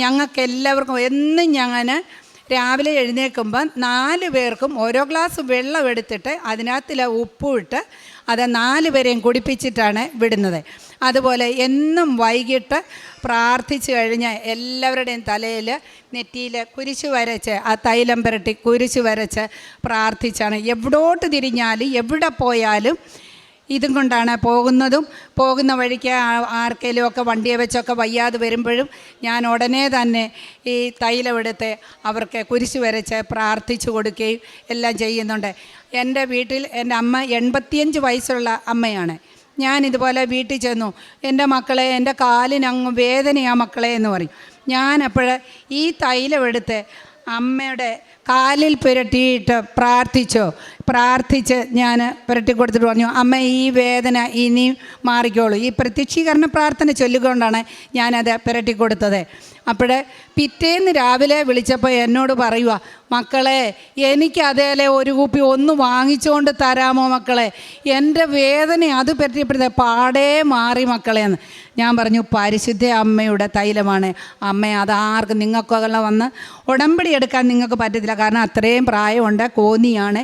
ഞങ്ങൾക്ക് എല്ലാവർക്കും എന്നും ഞാൻ രാവിലെ എഴുന്നേൽക്കുമ്പോൾ നാല് പേർക്കും ഓരോ ഗ്ലാസ് വെള്ളം എടുത്തിട്ട് അതിനകത്തിലെ ഉപ്പും ഇട്ട് അത് നാല് പേരെയും കുടിപ്പിച്ചിട്ടാണ് വിടുന്നത്. അതുപോലെ എന്നും വൈകിട്ട് പ്രാർത്ഥിച്ചു കഴിഞ്ഞ് എല്ലാവരുടെയും തലയിൽ നെറ്റിയിൽ കുരിശ് വരച്ച് ആ തൈലം പുരട്ടി കുരിശ് വരച്ച് പ്രാർത്ഥിച്ചാണ്. എവിടോട്ട് തിരിഞ്ഞാലും എവിടെ പോയാലും ഇതും കൊണ്ടാണ് പോകുന്നതും. പോകുന്ന വഴിക്ക് ആർക്കെങ്കിലും ഒക്കെ വണ്ടിയെ വെച്ചൊക്കെ വയ്യാതെ വരുമ്പോഴും ഞാൻ ഉടനെ തന്നെ ഈ തൈലമെടുത്ത് അവർക്ക് കുരിശ് വരച്ച് പ്രാർത്ഥിച്ചു കൊടുക്കുകയും എല്ലാം ചെയ്യുന്നുണ്ട്. എന്റെ വീട്ടിൽ എന്റെ അമ്മ എൺപത്തിയഞ്ച് വയസ്സുള്ള അമ്മയാണ്. ഞാൻ ഇതുപോലെ വീട്ടിൽ ചെന്നു. എന്റെ മക്കളെ എന്റെ കാലിനങ്ങ് വേദനയാണ് മക്കളെ എന്ന് പറയും. ഞാൻ അപ്പോൾ ഈ തൈലമെടുത്ത് അമ്മയുടെ കാലിൽ പുരട്ടിയിട്ട് പ്രാർത്ഥിച്ചോ. പ്രാർത്ഥിച്ച് ഞാൻ പുരട്ടി കൊടുത്തിട്ട് പറഞ്ഞു അമ്മ ഈ വേദന ഇനിയും മാറിക്കോളൂ. ഈ പ്രത്യക്ഷീകരണ പ്രാർത്ഥന ചൊല്ലിക്കൊണ്ടാണ് ഞാനത് പുരട്ടി കൊടുത്തത്. അപ്പോൾ പിറ്റേന്ന് രാവിലെ വിളിച്ചപ്പോൾ എന്നോട് പറയുക മക്കളെ എനിക്ക് അതേലെ ഒരു കുപ്പി ഒന്ന് വാങ്ങിച്ചുകൊണ്ട് തരാമോ മക്കളെ? എന്റെ വേദന അത് പറ്റിയപ്പോഴത്തെ പാടേ മാറി മക്കളെ എന്ന്. ഞാൻ പറഞ്ഞു പരിശുദ്ധ അമ്മയുടെ തൈലമാണ്. അമ്മ അതാർക്കും നിങ്ങൾക്കൊക്കെ വന്ന് ഉടമ്പടി എടുക്കാൻ നിങ്ങൾക്ക് പറ്റത്തില്ല. കാരണം അത്രയും പ്രായമുണ്ട് കോന്നിയാണ്.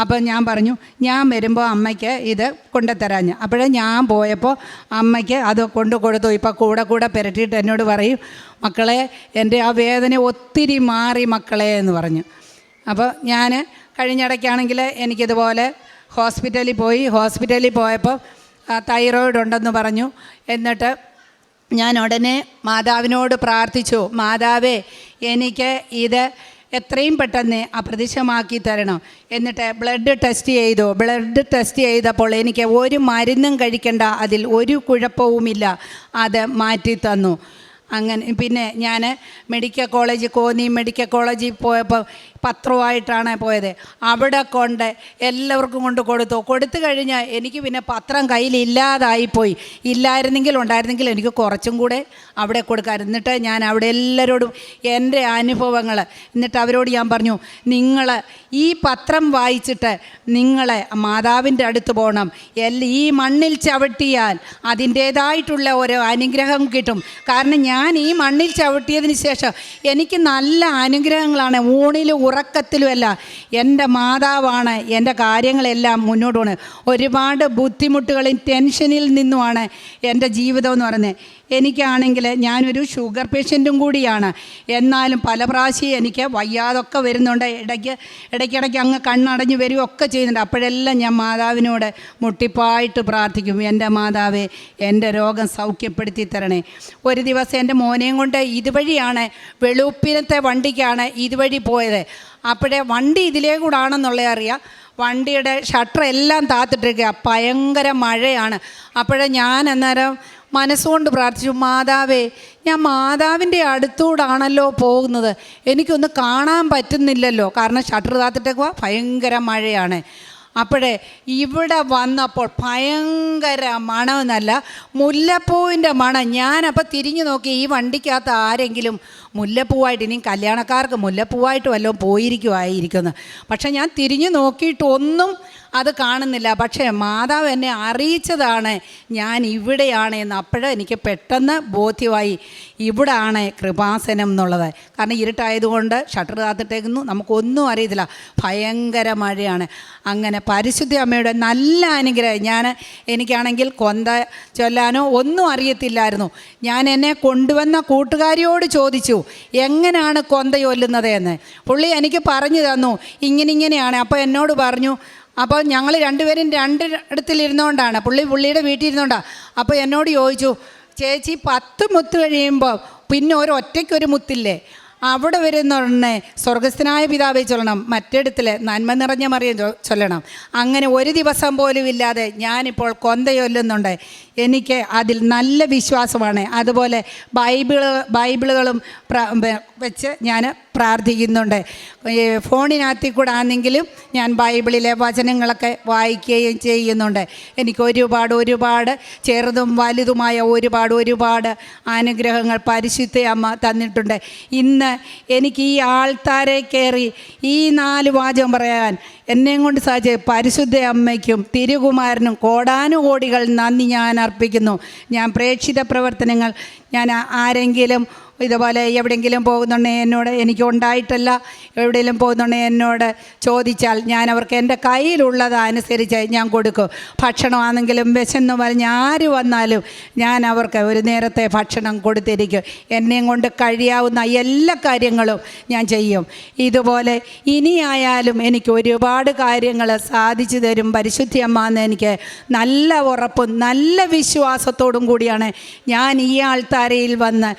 അപ്പോൾ ഞാൻ പറഞ്ഞു ഞാൻ വരുമ്പോൾ അമ്മയ്ക്ക് ഇത് കൊണ്ടുതരാഞ്ഞ്. അപ്പോഴേ ഞാൻ പോയപ്പോൾ അമ്മയ്ക്ക് അത് കൊണ്ടു കൊടുത്തു ഇപ്പോൾ കൂടെ കൂടെ പുരട്ടിയിട്ട് എന്നോട് പറയും മക്കളെ എന്റെ ആ വേദന ഒത്തിരി മാറി മക്കളെ എന്ന് പറഞ്ഞു. അപ്പോൾ ഞാൻ കഴിഞ്ഞിടയ്ക്കാണെങ്കിൽ എനിക്കിതുപോലെ ഹോസ്പിറ്റലിൽ പോയി. ഹോസ്പിറ്റലിൽ പോയപ്പോൾ തൈറോയിഡ് ഉണ്ടെന്ന് പറഞ്ഞു. എന്നിട്ട് ഞാൻ ഉടനെ മാതാവിനോട് പ്രാർത്ഥിച്ചു മാതാവേ എനിക്ക് ഇത് എത്രയും പെട്ടെന്ന് അപ്രത്യക്ഷമാക്കി തരണം. എന്നിട്ട് ബ്ലഡ് ടെസ്റ്റ് ചെയ്തു. ബ്ലഡ് ടെസ്റ്റ് ചെയ്തപ്പോൾ എനിക്ക് ഒരു മരുന്നും കഴിക്കേണ്ട. അതിൽ ഒരു കുഴപ്പവുമില്ല. അത് മാറ്റി തന്നു. അങ്ങനെ പിന്നെ ഞാൻ മെഡിക്കൽ കോളേജ് കോന്നി മെഡിക്കൽ കോളേജിൽ പോയപ്പോൾ പത്രമായിട്ടാണ് പോയത്. അവിടെ കൊണ്ട് എല്ലാവർക്കും കൊണ്ട് കൊടുത്തു. കൊടുത്തു കഴിഞ്ഞാൽ എനിക്ക് പിന്നെ പത്രം കയ്യിലില്ലാതായിപ്പോയി ഇല്ലായിരുന്നെങ്കിൽ ഉണ്ടായിരുന്നെങ്കിൽ എനിക്ക് കുറച്ചും കൂടെ അവിടെ കൊടുക്കാൻ. എന്നിട്ട് ഞാൻ അവിടെ എല്ലാവരോടും എന്റെ അനുഭവങ്ങൾ എന്നിട്ട് അവരോട് ഞാൻ പറഞ്ഞു നിങ്ങൾ ഈ പത്രം വായിച്ചിട്ട് നിങ്ങളെ മാതാവിന്റെ അടുത്ത് പോകണം. എല്ലാ ഈ മണ്ണിൽ ചവിട്ടിയാൽ അതിന്റേതായിട്ടുള്ള ഒരു അനുഗ്രഹം കിട്ടും. കാരണം ഞാൻ ഈ മണ്ണിൽ ചവിട്ടിയതിന് ശേഷം എനിക്ക് നല്ല അനുഗ്രഹങ്ങളാണ്. ഊണിലും ഉറക്കത്തിലുമല്ല. എന്റെ മാതാവാണ് എന്റെ കാര്യങ്ങളെല്ലാം മുന്നോട്ട് പോകുന്നത് ഒരുപാട് ബുദ്ധിമുട്ടുകളും ടെൻഷനിൽ നിന്നുമാണ് എന്റെ ജീവിതം എന്ന് പറയുന്നത്. എനിക്കാണെങ്കിൽ ഞാനൊരു ഷുഗർ പേഷ്യന്റും കൂടിയാണ്. എന്നാലും പല പ്രാവശ്യം എനിക്ക് വയ്യാതൊക്കെ വരുന്നുണ്ട്. ഇടയ്ക്ക് ഇടയ്ക്കിടയ്ക്ക് അങ്ങ് കണ്ണടഞ്ഞ് വരികയൊക്കെ ചെയ്യുന്നുണ്ട്. അപ്പോഴെല്ലാം ഞാൻ മാതാവിനോട് മുട്ടിപ്പായിട്ട് പ്രാർത്ഥിക്കും. എന്റെ മാതാവേ എന്റെ രോഗം സൗഖ്യപ്പെടുത്തി തരണേ. ഒരു ദിവസം എന്റെ മോനെയും കൊണ്ട് ഇതുവഴിയാണ് വെളുപ്പിനത്തെ വണ്ടിക്കാണ് ഇതുവഴി പോയത്. അപ്പോഴേ വണ്ടി ഇതിലേ കൂടാണെന്നുള്ള അറിയാം. വണ്ടിയുടെ ഷട്ടർ എല്ലാം താത്തിട്ടിരിക്കുക. ഭയങ്കര മഴയാണ്. അപ്പോഴേ ഞാൻ അന്നേരം മനസ്സുകൊണ്ട് പ്രാർത്ഥിച്ചു മാതാവേ ഞാൻ മാതാവിന്റെ അടുത്തൂടാണല്ലോ പോകുന്നത്. എനിക്കൊന്ന് കാണാൻ പറ്റുന്നില്ലല്ലോ. കാരണം ഷട്ടർ താത്തിട്ടേക്കുക ഭയങ്കര മഴയാണ്. അപ്പോഴേ ഇവിടെ വന്നപ്പോൾ ഭയങ്കര മണമെന്നല്ല മുല്ലപ്പൂവിന്റെ മണം. ഞാനപ്പോൾ തിരിഞ്ഞു നോക്കി ഈ വണ്ടിക്കകത്ത് ആരെങ്കിലും മുല്ലപ്പൂവായിട്ട് ഇനിയും കല്യാണക്കാർക്ക് മുല്ലപ്പൂവായിട്ട് വല്ലതും പോയിരിക്കുമായിരിക്കുന്നു പക്ഷേ ഞാൻ തിരിഞ്ഞു നോക്കിയിട്ട് ഒന്നും അത് കാണുന്നില്ല. പക്ഷേ മാതാവ് എന്നെ അറിയിച്ചതാണ് ഞാൻ ഇവിടെയാണ് എന്ന് അപ്പോഴേ എനിക്ക് പെട്ടെന്ന് ബോധ്യമായി. ഇവിടാണ് കൃപാസനം എന്നുള്ളത്. കാരണം ഇരുട്ടായതുകൊണ്ട് ഷട്ടർ കാത്തിട്ടേക്കുന്നു. നമുക്കൊന്നും അറിയത്തില്ല. ഭയങ്കര മഴയാണ്. അങ്ങനെ പരിശുദ്ധ അമ്മയുടെ നല്ല അനുഗ്രഹം. ഞാൻ എനിക്കാണെങ്കിൽ കൊന്ത ചൊല്ലാനോ ഒന്നും അറിയത്തില്ലായിരുന്നു. ഞാൻ എന്നെ കൊണ്ടുവന്ന കൂട്ടുകാരിയോട് ചോദിച്ചു എങ്ങനെയാണ് കൊന്ത ചൊല്ലുന്നത് എന്ന് പുള്ളി എനിക്ക് പറഞ്ഞു തന്നു. ഇങ്ങനെ ഇങ്ങനെയാണ്. അപ്പോൾ എന്നോട് പറഞ്ഞു അപ്പോൾ ഞങ്ങൾ രണ്ടുപേരും രണ്ട് ഇടത്തിലിരുന്നുകൊണ്ടാണ് പുള്ളി പുള്ളിയുടെ വീട്ടിൽ ഇരുന്നുകൊണ്ടാണ് അപ്പോൾ എന്നോട് ചോദിച്ചു ചേച്ചി പത്ത് മുത്ത് കഴിയുമ്പോൾ പിന്നെ ഒരു ഒറ്റയ്ക്കൊരു മുത്തില്ലേ? അവിടെ വരുന്ന ഉടനെ സ്വർഗസ്ഥനായ പിതാവെ ചൊല്ലണം. മറ്റിടത്തിൽ നന്മ നിറഞ്ഞ മറിയം ചൊല്ലണം. അങ്ങനെ ഒരു ദിവസം പോലും ഇല്ലാതെ ഞാനിപ്പോൾ കൊന്തയൊല്ലുന്നുണ്ട്. എനിക്ക് അതിൽ നല്ല വിശ്വാസമാണ്. അതുപോലെ ബൈബിൾ ബൈബിളുകളും വെച്ച് ഞാൻ പ്രാർത്ഥിക്കുന്നുണ്ട്. ഫോണിനകത്തിൽ കൂടെ ആണെങ്കിലും ഞാൻ ബൈബിളിലെ വചനങ്ങളൊക്കെ വായിക്കുകയും ചെയ്യുന്നുണ്ട്. എനിക്ക് ഒരുപാട് ഒരുപാട് ചെറുതും വലുതുമായ ഒരുപാട് ഒരുപാട് അനുഗ്രഹങ്ങൾ പരിശുദ്ധ അമ്മ തന്നിട്ടുണ്ട്. ഇന്ന് എനിക്ക് ഈ ആൾത്താരെ കയറി ഈ നാല് വാചകം പറയാൻ എന്നെയും കൊണ്ട് സാധിച്ച പരിശുദ്ധ അമ്മയ്ക്കും തിരുകുമാരനും കോടാനുകോടികൾ നന്ദി ഞാൻ അർപ്പിക്കുന്നു. ഞാൻ പ്രേക്ഷിത പ്രവർത്തനങ്ങൾ ഞാൻ ആരെങ്കിലും ഇതുപോലെ എവിടെയെങ്കിലും പോകുന്നുണ്ടെങ്കിൽ എന്നോട് എനിക്ക് ഉണ്ടായിട്ടല്ല എവിടെയെങ്കിലും പോകുന്നുണ്ടെങ്കിൽ എന്നോട് ചോദിച്ചാൽ ഞാൻ അവർക്ക് എന്റെ കയ്യിലുള്ളത് അനുസരിച്ച് ഞാൻ കൊടുക്കും. ഭക്ഷണമാണെങ്കിലും വിശന്ന് പറഞ്ഞ് ആര് വന്നാലും ഞാൻ അവർക്ക് ഒരു നേരത്തെ ഭക്ഷണം കൊടുത്തിരിക്കും. എന്നെയും കൊണ്ട് കഴിയാവുന്ന എല്ലാ കാര്യങ്ങളും ഞാൻ ചെയ്യും. ഇതുപോലെ ഇനിയായാലും എനിക്ക് ഒരുപാട് കാര്യങ്ങൾ സാധിച്ചു തരും പരിശുദ്ധി അമ്മ എന്ന് എനിക്ക് നല്ല ഉറപ്പും നല്ല വിശ്വാസത്തോടും കൂടിയാണ് ഞാൻ ഈ ആൾത്താരയിൽ വന്ന്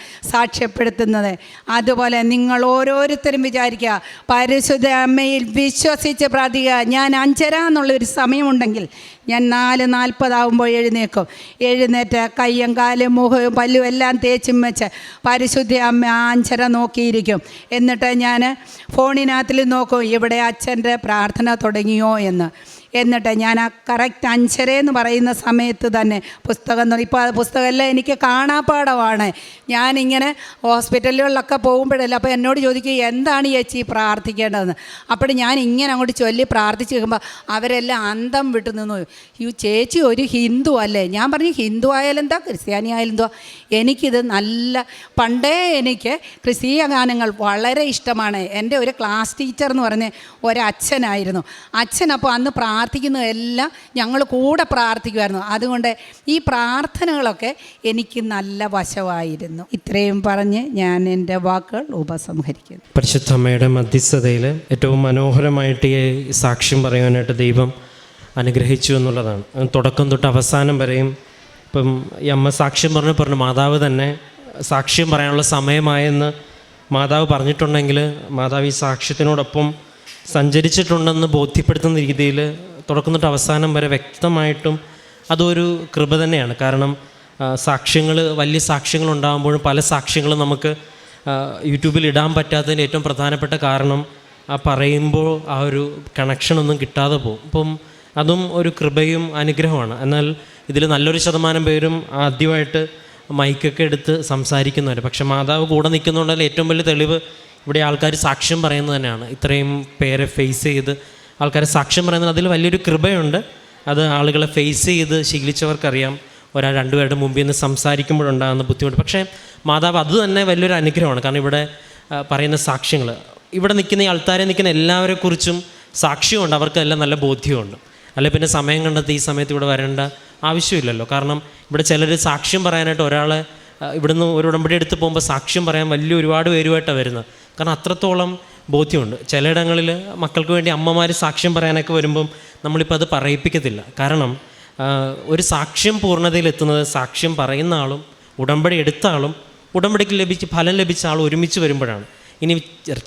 സാക്ഷ്യപ്പെടുത്തുന്നത്. അതുപോലെ നിങ്ങൾ ഓരോരുത്തരും വിചാരിക്കുക പരിശുദ്ധ അമ്മയിൽ വിശ്വസിച്ച് പ്രാർത്ഥിക്കുക. ഞാൻ അഞ്ചര എന്നുള്ളൊരു സമയമുണ്ടെങ്കിൽ ഞാൻ നാല് നാൽപ്പതാവുമ്പോൾ എഴുന്നേക്കും എഴുന്നേറ്റ് കയ്യും കാലും മുഖവും പല്ലും എല്ലാം തേച്ചും വെച്ച് പരിശുദ്ധ അമ്മ അഞ്ചര നോക്കിയിരിക്കും. എന്നിട്ട് ഞാൻ ഫോണിനകത്തിൽ നോക്കും ഇവിടെ അച്ഛന്റെ പ്രാർത്ഥന തുടങ്ങിയോ? എന്ന്. എന്നിട്ട് ഞാൻ ആ കറക്റ്റ് അഞ്ചര എന്ന് പറയുന്ന സമയത്ത് തന്നെ പുസ്തകം ഇപ്പോൾ ആ പുസ്തകമെല്ലാം എനിക്ക് കാണാപ്പാടമാണ് ഞാനിങ്ങനെ ഹോസ്പിറ്റലുകളിലൊക്കെ പോകുമ്പോഴല്ല അപ്പോൾ എന്നോട് ചോദിക്കും എന്താണ് ചേച്ചി പ്രാർത്ഥിക്കേണ്ടതെന്ന്? അപ്പോൾ ഞാൻ ഇങ്ങനെ അങ്ങോട്ട് ചൊല്ലി പ്രാർത്ഥിച്ച് കഴിയുമ്പോൾ അവരെല്ലാം അന്തം വിട്ടു നിന്നു. ഈ ചേച്ചി ഒരു ഹിന്ദു അല്ലേ? ഞാൻ പറഞ്ഞു ഹിന്ദു ആയാലും എന്താ? ക്രിസ്ത്യാനി ആയാലും എന്തോ എനിക്കിത് നല്ല പണ്ടേ എനിക്ക് ക്രിസ്തീയ ഗാനങ്ങൾ വളരെ ഇഷ്ടമാണ്. എന്റെ ഒരു ക്ലാസ് ടീച്ചർ എന്ന് പറഞ്ഞ ഒരച്ഛനായിരുന്നു. അച്ഛൻ അപ്പോൾ അന്ന് പ്രാർത്ഥിക്കുന്നതെല്ലാം ഞങ്ങൾ കൂടെ പ്രാർത്ഥിക്കുമായിരുന്നു. അതുകൊണ്ട് ഈ പ്രാർത്ഥനകളൊക്കെ എനിക്ക് നല്ല വശമായിരുന്നു. ഇത്രയും പറഞ്ഞ് ഞാൻ എന്റെ വാക്കുകൾ ഉപസംഹരിക്കുന്നു. പരിശുദ്ധ അമ്മയുടെ മധ്യസ്ഥതയിൽ ഏറ്റവും മനോഹരമായിട്ട് ഈ സാക്ഷ്യം പറയാനായിട്ട് ദൈവം അനുഗ്രഹിച്ചു എന്നുള്ളതാണ്. തുടക്കം തൊട്ട് അവസാനം വരെയും ഇപ്പം ഈ അമ്മ സാക്ഷ്യം പറഞ്ഞു പറഞ്ഞു മാതാവ് തന്നെ സാക്ഷ്യം പറയാനുള്ള സമയമായെന്ന് മാതാവ് പറഞ്ഞിട്ടുണ്ടെങ്കിൽ മാതാവ് ഈ സാക്ഷ്യത്തിനോടൊപ്പം സഞ്ചരിച്ചിട്ടുണ്ടെന്ന് ബോധ്യപ്പെടുത്തുന്ന രീതിയിൽ തുടക്കം തൊട്ട് അവസാനം വരെ വ്യക്തമായിട്ടും അതൊരു കൃപ തന്നെയാണ്. കാരണം സാക്ഷ്യങ്ങൾ വലിയ സാക്ഷ്യങ്ങൾ ഉണ്ടാകുമ്പോഴും പല സാക്ഷ്യങ്ങളും നമുക്ക് യൂട്യൂബിൽ ഇടാൻ പറ്റാത്തതിന്റെ ഏറ്റവും പ്രധാനപ്പെട്ട കാരണം ആ പറയുമ്പോൾ ആ ഒരു കണക്ഷനൊന്നും കിട്ടാതെ പോകും. അപ്പം അതും ഒരു കൃപയും അനുഗ്രഹമാണ്. എന്നാൽ ഇതിൽ നല്ലൊരു ശതമാനം പേരും ആദ്യമായിട്ട് മൈക്കൊക്കെ എടുത്ത് സംസാരിക്കുന്നവർ പക്ഷെ മാതാവ് കൂടെ നിൽക്കുന്നുണ്ടെങ്കിൽ ഏറ്റവും വലിയ തെളിവ് ഇവിടെ ആൾക്കാർ സാക്ഷ്യം പറയുന്നത് തന്നെയാണ്. ഇത്രയും പേരെ ഫേസ് ചെയ്ത് ആൾക്കാർ സാക്ഷ്യം പറയുന്നത് അതിൽ വലിയൊരു കൃപയുണ്ട്. അത് ആളുകളെ ഫേസ് ചെയ്ത് ശീലിച്ചവർക്കറിയാം. ഒരാൾ രണ്ടുപേരുടെ മുമ്പിൽ നിന്ന് സംസാരിക്കുമ്പോഴുണ്ടാകുന്ന ബുദ്ധിമുട്ട്. പക്ഷേ മാതാവ് അത് തന്നെ വലിയൊരു അനുഗ്രഹമാണ്. കാരണം ഇവിടെ പറയുന്ന സാക്ഷ്യങ്ങൾ ഇവിടെ നിൽക്കുന്ന ഈ ആൾക്കാരെ നിൽക്കുന്ന എല്ലാവരെക്കുറിച്ചും സാക്ഷ്യമുണ്ട്. അവർക്കെല്ലാം നല്ല ബോധ്യമുണ്ട്. അല്ലെ പിന്നെ സമയം കണ്ടെത്തി ഈ സമയത്ത് ഇവിടെ വരേണ്ട ആവശ്യമില്ലല്ലോ. കാരണം ഇവിടെ ചിലർ സാക്ഷ്യം പറയാനായിട്ട് ഒരാളെ ഇവിടുന്ന് ഒരു ഉടമ്പടി എടുത്ത് പോകുമ്പോൾ സാക്ഷ്യം പറയാൻ വലിയ ഒരുപാട് പേരുമായിട്ടാണ് വരുന്നത്. കാരണം അത്രത്തോളം ബോധ്യമുണ്ട്. ചിലയിടങ്ങളിൽ മക്കൾക്ക് വേണ്ടി അമ്മമാർ സാക്ഷ്യം പറയാനൊക്കെ വരുമ്പം നമ്മളിപ്പോൾ അത് പറയിപ്പിക്കത്തില്ല. കാരണം ഒരു സാക്ഷ്യം പൂർണതയിലെത്തുന്നത് സാക്ഷ്യം പറയുന്ന ആളും ഉടമ്പടി എടുത്ത ആളും ഉടമ്പടിക്ക് ലഭിച്ച് ഫലം ലഭിച്ച ആൾ ഒരുമിച്ച് വരുമ്പോഴാണ്. ഇനി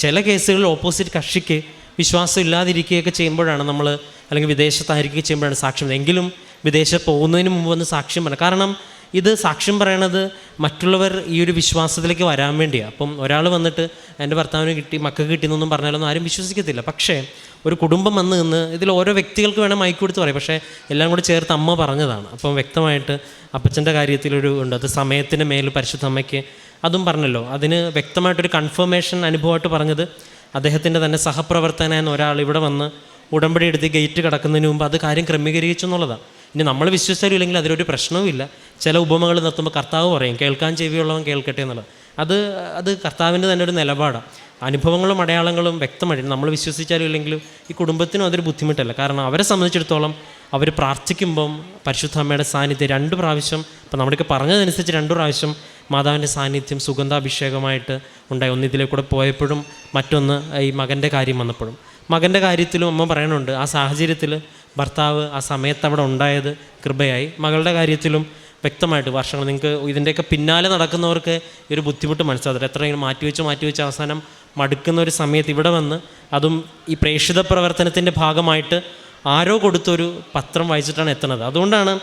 ചില കേസുകളിൽ ഓപ്പോസിറ്റ് കക്ഷിക്ക് വിശ്വാസം ഇല്ലാതിരിക്കുകയൊക്കെ ചെയ്യുമ്പോഴാണ് നമ്മൾ അല്ലെങ്കിൽ വിദേശത്തായിരിക്കുകയൊക്കെ ചെയ്യുമ്പോഴാണ് സാക്ഷ്യം. എങ്കിലും വിദേശത്ത് പോകുന്നതിന് മുമ്പ് വന്ന് സാക്ഷ്യം പറയാം കാരണം ഇത് സാക്ഷ്യം പറയണത് മറ്റുള്ളവർ ഈ ഒരു വിശ്വാസത്തിലേക്ക് വരാൻ വേണ്ടിയാണ് അപ്പം ഒരാൾ വന്നിട്ട് എന്റെ ഭർത്താവിന് കിട്ടി മക്കൾക്ക് കിട്ടിയെന്നൊന്നും പറഞ്ഞാലൊന്നും ആരും വിശ്വസിക്കത്തില്ല. പക്ഷേ ഒരു കുടുംബം വന്ന് നിന്ന് ഇതിൽ ഓരോ വ്യക്തികൾക്ക് വേണം മൈക്ക് കൊടുത്ത് പറയും. പക്ഷേ എല്ലാം കൂടി ചേർത്ത് അമ്മ പറഞ്ഞതാണ്. അപ്പം വ്യക്തമായിട്ട് അപ്പച്ചന്റെ കാര്യത്തിലൊരു ഉണ്ട്. അത് സമയത്തിന് മേൽ പരിശുദ്ധ അമ്മയ്ക്ക് അതും പറഞ്ഞല്ലോ. അതിന് വ്യക്തമായിട്ടൊരു കൺഫർമേഷൻ അനുഭവമായിട്ട് പറഞ്ഞത് അദ്ദേഹത്തിന്റെ തന്നെ സഹപ്രവർത്തകനായ ഒരാൾ ഇവിടെ വന്ന് ഉടമ്പടി എടുത്ത് ഗേറ്റ് കിടക്കുന്നതിന് മുമ്പ് അത് കാര്യം ക്രമീകരിച്ചു എന്നുള്ളതാണ്. ഇനി നമ്മൾ വിശ്വസിച്ചാലും ഇല്ലെങ്കിൽ അതിലൊരു പ്രശ്നവുമില്ല ചില ഉപമകൾ നിർത്തുമ്പോൾ കർത്താവ് പറയും കേൾക്കാൻ ചെവിയുള്ളവൻ കേൾക്കട്ടെ എന്നുള്ളത്. അത് അത് കർത്താവിന്റെ തന്നെ ഒരു നിലപാടാണ്. അനുഭവങ്ങളും അടയാളങ്ങളും വ്യക്തമായിട്ട് നമ്മൾ വിശ്വസിച്ചാലും ഇല്ലെങ്കിലും ഈ കുടുംബത്തിനും അതൊരു ബുദ്ധിമുട്ടല്ല. കാരണം അവരെ സംബന്ധിച്ചിടത്തോളം അവർ പ്രാർത്ഥിക്കുമ്പം പരിശുദ്ധ അമ്മയുടെ സാന്നിധ്യം രണ്ട് പ്രാവശ്യം ഇപ്പം നമ്മുടെയൊക്കെ പറഞ്ഞതനുസരിച്ച് രണ്ട് പ്രാവശ്യം മാതാവിന്റെ സാന്നിധ്യം സുഗന്ധാഭിഷേകമായിട്ട് ഉണ്ടായി. ഒന്ന് ഇതിലെ കൂടെ പോയപ്പോഴും മറ്റൊന്ന് ഈ മകന്റെ കാര്യം വന്നപ്പോഴും. മകന്റെ കാര്യത്തിലും അമ്മ പറയണുണ്ട് ആ സാഹചര്യത്തിൽ ഭർത്താവ് ആ സമയത്ത് അവിടെ ഉണ്ടായത് കൃപയായി. മകളുടെ കാര്യത്തിലും വ്യക്തമായിട്ട് വർഷങ്ങൾ നിങ്ങൾക്ക് ഇതിന്റെയൊക്കെ പിന്നാലെ നടക്കുന്നവർക്ക് ഒരു ബുദ്ധിമുട്ട് മനസ്സിലാകും വെച്ച് മാറ്റിവെച്ച് മാറ്റിവെച്ച് അവസാനം മടുക്കുന്ന ഒരു സമയത്ത് ഇവിടെ വന്ന് അതും ഈ പ്രേക്ഷിത പ്രവർത്തനത്തിന്റെ ഭാഗമായിട്ട് ആരോ കൊടുത്തൊരു പത്രം വായിച്ചിട്ടാണ് എത്തുന്നത്. അതുകൊണ്ടാണ്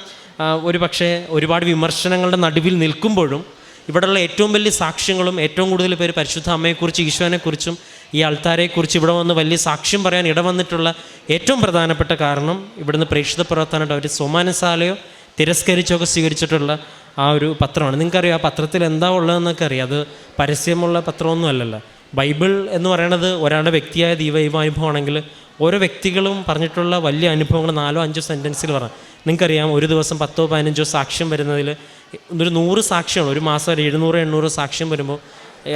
ഒരു പക്ഷേ ഒരുപാട് വിമർശനങ്ങളുടെ നടുവിൽ നിൽക്കുമ്പോഴും ഇവിടെയുള്ള ഏറ്റവും വലിയ സാക്ഷ്യങ്ങളും ഏറ്റവും കൂടുതൽ പേര് പരിശുദ്ധ അമ്മയെക്കുറിച്ച് ഈശോനെക്കുറിച്ചും ഈ ആൾത്താരെക്കുറിച്ച് ഇവിടെ വന്ന് വലിയ സാക്ഷ്യം പറയാൻ ഇടവന്നിട്ടുള്ള ഏറ്റവും പ്രധാനപ്പെട്ട കാരണം ഇവിടുന്ന് പ്രേക്ഷിത പ്രവർത്തനമായിട്ട് അവർ സോമാനസാലയോ തിരസ്കരിച്ചൊക്കെ സ്വീകരിച്ചിട്ടുള്ള ആ ഒരു പത്രമാണ്. നിങ്ങൾക്കറിയാം ആ പത്രത്തിൽ എന്താ ഉള്ളതെന്നൊക്കെ അറിയാം. അത് പരസ്യമുള്ള പത്രമൊന്നും അല്ലല്ലോ. ബൈബിൾ എന്ന് പറയുന്നത് ഒരാളുടെ വ്യക്തിയായ ദൈവൈവാനുഭവമാണെങ്കിൽ ഓരോ വ്യക്തികളും പറഞ്ഞിട്ടുള്ള വലിയ അനുഭവങ്ങൾ നാലോ അഞ്ചോ സെന്റൻസിൽ പറയാം നിങ്ങൾക്കറിയാം ഒരു ദിവസം പത്തോ പതിനഞ്ചോ സാക്ഷ്യം വരുന്നതിൽ ഒരു നൂറ് സാക്ഷ്യമാണ് ഒരു മാസം എഴുന്നൂറ് എണ്ണൂറ് സാക്ഷ്യം വരുമ്പോൾ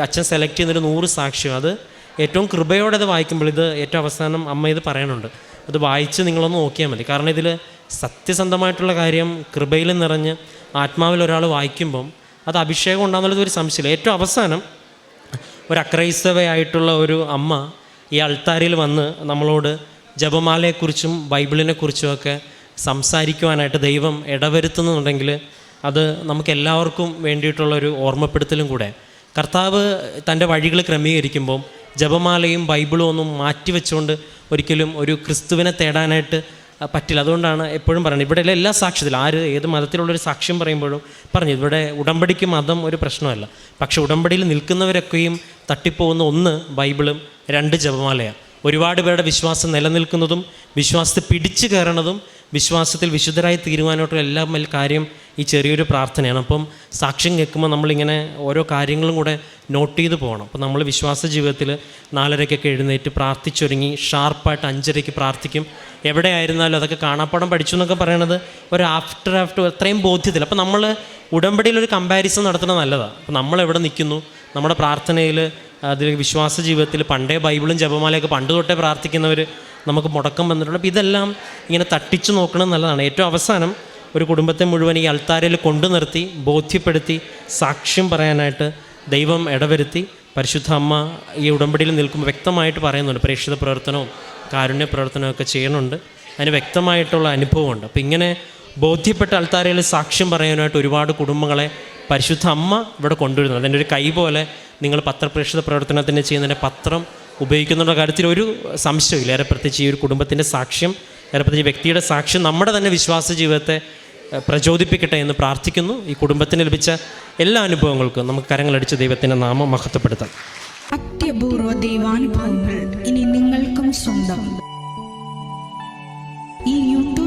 അച്ഛൻ സെലക്ട് ചെയ്യുന്നൊരു നൂറ് സാക്ഷ്യം. അത് ഏറ്റവും കൃപയോടെ അത് വായിക്കുമ്പോൾ ഇത് ഏറ്റവും അവസാനം അമ്മ ഇത് പറയാനുണ്ട്. അത് വായിച്ച് നിങ്ങളൊന്ന് നോക്കിയാൽ മതി. കാരണം ഇതിൽ സത്യസന്ധമായിട്ടുള്ള കാര്യം കൃപയിൽ നിറഞ്ഞ് ആത്മാവിൽ ഒരാൾ വായിക്കുമ്പം അത് അഭിഷേകം ഉണ്ടാകുന്നുള്ളത് ഒരു സംശയമില്ല. ഏറ്റവും അവസാനം ഒരു അക്രൈസ്തവയായിട്ടുള്ള ഒരു അമ്മ ഈ അൾത്താരിൽ വന്ന് നമ്മളോട് ജപമാലയെക്കുറിച്ചും ബൈബിളിനെക്കുറിച്ചുമൊക്കെ സംസാരിക്കുവാനായിട്ട് ദൈവം ഇടവരുത്തുന്നുണ്ടെങ്കിൽ അത് നമുക്ക് എല്ലാവർക്കും വേണ്ടിയിട്ടുള്ളൊരു ഓർമ്മപ്പെടുത്തലും കൂടെ. കർത്താവ് തന്റെ വഴികൾ ക്രമീകരിക്കുമ്പം ജപമാലയും ബൈബിളും ഒന്നും മാറ്റിവെച്ചുകൊണ്ട് ഒരിക്കലും ഒരു ക്രിസ്തുവിനെ തേടാനായിട്ട് പറ്റില്ല. അതുകൊണ്ടാണ് എപ്പോഴും പറയുന്നത്. ഇവിടെ എല്ലാ സാക്ഷ്യത്തിലും ആര് ഏത് മതത്തിലുള്ളൊരു സാക്ഷ്യം പറയുമ്പോഴും പറഞ്ഞു ഇവിടെ ഉടമ്പടിക്ക് മതം ഒരു പ്രശ്നമല്ല. പക്ഷേ ഉടമ്പടിയിൽ നിൽക്കുന്നവരൊക്കെയും തട്ടിപ്പോകുന്ന ഒന്ന് ബൈബിളും രണ്ട് ജപമാലയാണ് ഒരുപാട് പേരുടെ വിശ്വാസം നിലനിൽക്കുന്നതും വിശ്വാസത്തെ പിടിച്ചു കയറണതും വിശ്വാസത്തിൽ വിശുദ്ധരായി തീരുവാനോട്ടും എല്ലാം വലിയ കാര്യം ഈ ചെറിയൊരു പ്രാർത്ഥനയാണ്. അപ്പം സാക്ഷ്യം കേൾക്കുമ്പോൾ നമ്മളിങ്ങനെ ഓരോ കാര്യങ്ങളും കൂടെ നോട്ട് ചെയ്ത് പോകണം. അപ്പം നമ്മൾ വിശ്വാസ ജീവിതത്തിൽ നാലരയ്ക്കൊക്കെ എഴുന്നേറ്റ് പ്രാർത്ഥിച്ചൊരുങ്ങി ഷാർപ്പായിട്ട് അഞ്ചരയ്ക്ക് പ്രാർത്ഥിക്കും. എവിടെ ആയിരുന്നാലും അതൊക്കെ കാണാപ്പാടം പഠിച്ചു എന്നൊക്കെ പറയണത് ഒരു ആഫ്റ്റർ ആഫ്റ്റർ അത്രയും ബോധ്യത്തിൽ. അപ്പം നമ്മൾ ഉടമ്പടിയിൽ ഒരു കമ്പാരിസൺ നടത്തുന്നത് നല്ലതാണ് അപ്പം നമ്മൾ എവിടെ നിൽക്കുന്നു? നമ്മുടെ പ്രാർത്ഥനയിൽ അതിൽ വിശ്വാസ ജീവിതത്തിൽ പണ്ടേ ബൈബിളും ജപമാലയൊക്കെ പണ്ട് തൊട്ടേ പ്രാർത്ഥിക്കുന്നവർ നമുക്ക് മുടക്കം വന്നിട്ടുണ്ട്. അപ്പോൾ ഇതെല്ലാം ഇങ്ങനെ തട്ടിച്ചു നോക്കണം എന്നുള്ളതാണ് ഏറ്റവും അവസാനം ഒരു കുടുംബത്തെ മുഴുവൻ ഈ അൾത്താരയിൽ കൊണ്ടു നിർത്തി ബോധ്യപ്പെടുത്തി സാക്ഷ്യം പറയാനായിട്ട് ദൈവം ഇടവരുത്തി പരിശുദ്ധ അമ്മ ഈ ഉടമ്പടിയിൽ നിൽക്കുമ്പോൾ വ്യക്തമായിട്ട് പറയുന്നുണ്ട്. പ്രേക്ഷിത പ്രവർത്തനവും കാരുണ്യ പ്രവർത്തനവും ഒക്കെ ചെയ്യുന്നുണ്ട്. അതിന് വ്യക്തമായിട്ടുള്ള അനുഭവമുണ്ട്. അപ്പോൾ ഇങ്ങനെ ബോധ്യപ്പെട്ട അൾത്താരയിൽ സാക്ഷ്യം പറയാനായിട്ട് ഒരുപാട് കുടുംബങ്ങളെ പരിശുദ്ധ അമ്മ ഇവിടെ കൊണ്ടുവരുന്നത്. അതിന്റെ ഒരു കൈ പോലെ നിങ്ങൾ പത്രപ്രേക്ഷിത പ്രവർത്തനത്തിന് ചെയ്യുന്നതിന്റെ പത്രം ഉപയോഗിക്കുന്ന കാര്യത്തിൽ ഒരു സംശയമില്ല ഏറെ പ്രത്യേകിച്ച് ഈ ഒരു കുടുംബത്തിന്റെ സാക്ഷ്യം ഏറെ പ്രത്യേകിച്ച് വ്യക്തിയുടെ സാക്ഷ്യം നമ്മുടെ തന്നെ വിശ്വാസ ജീവിതത്തെ പ്രചോദിപ്പിക്കട്ടെ എന്ന് പ്രാർത്ഥിക്കുന്നു. ഈ കുടുംബത്തിന് ലഭിച്ച എല്ലാ അനുഭവങ്ങൾക്കും നമുക്ക് കരങ്ങളടിച്ച് ദൈവത്തിന്റെ നാമം മഹത്വപ്പെടുത്താം. അത്യപൂർവ ദൈവാനുഭവങ്ങൾ ഇനി നിങ്ങൾക്കും സ്വന്തം.